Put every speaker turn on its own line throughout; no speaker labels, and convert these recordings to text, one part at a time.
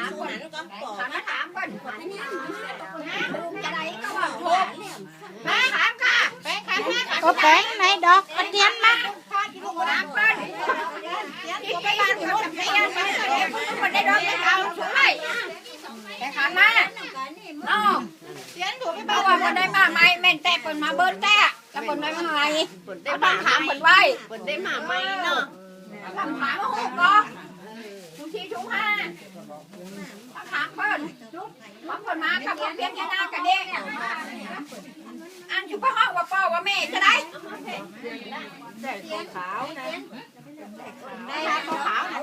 ามก็บอกถามมาถามคนจะไหนก็บอกถูกม่ถามค่ะแม่ถามแม่ถาม
ก็แป้งในดอกกระเทียนมา
ถามคนคิดไปบ้านคนจะไปยังไงคนได้ดอกได้เอาสวยแต่ถามมาอ๋องเสียนถูกไปบ้านว่าคนได้มาไหมแม่นแต่คนมาเบิ้ลแต่แล้วคนได้มาไหมเขาต้องถามคนไว้
คนได้มาไหมเนาะ
คำถามว่าหกก็ทุกทีทุกห้าคำถามเพิ่นทุกพร้อ มคนมาขับรถเพียงแค่หน้ากระเด้งเนี่ยอันชุบพ่อว่าพ่อว่าแม่จะได้ขาวนะได้ทานขาวนะ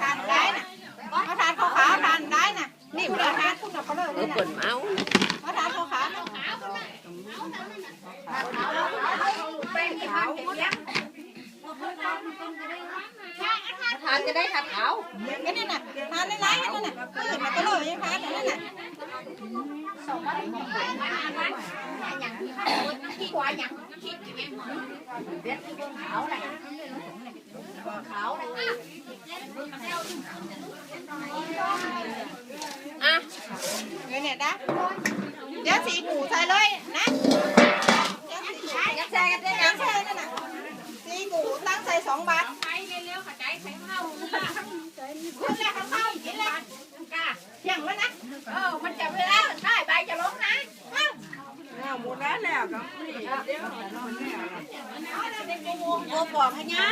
ทานได้นะเขาทานขาวทานได้นะนี่เราทานคุณเขาเลย
เออคนเมา
เขาทานขาวขาวเป็นขาวเพียง
ทานจะได้ขัดขาว
ก็นี่น่ะทานไล่ๆนั่นน่ะก็เลยมาก็เลยยังทานนั่นน่ะที่กว่าอย่างคิดอยอย่าน่ะขาวน่ะ
อะ
เงินน่ะ เดี๋ยวสีหมูใส่เลยนะยัดแช่กันได้ยัดาเที่ยงแล้วนะเออมันจะเวลาได้ใบจะล้มนะ
หมดแล้วแล้วก็
โอ้บอกให้นะ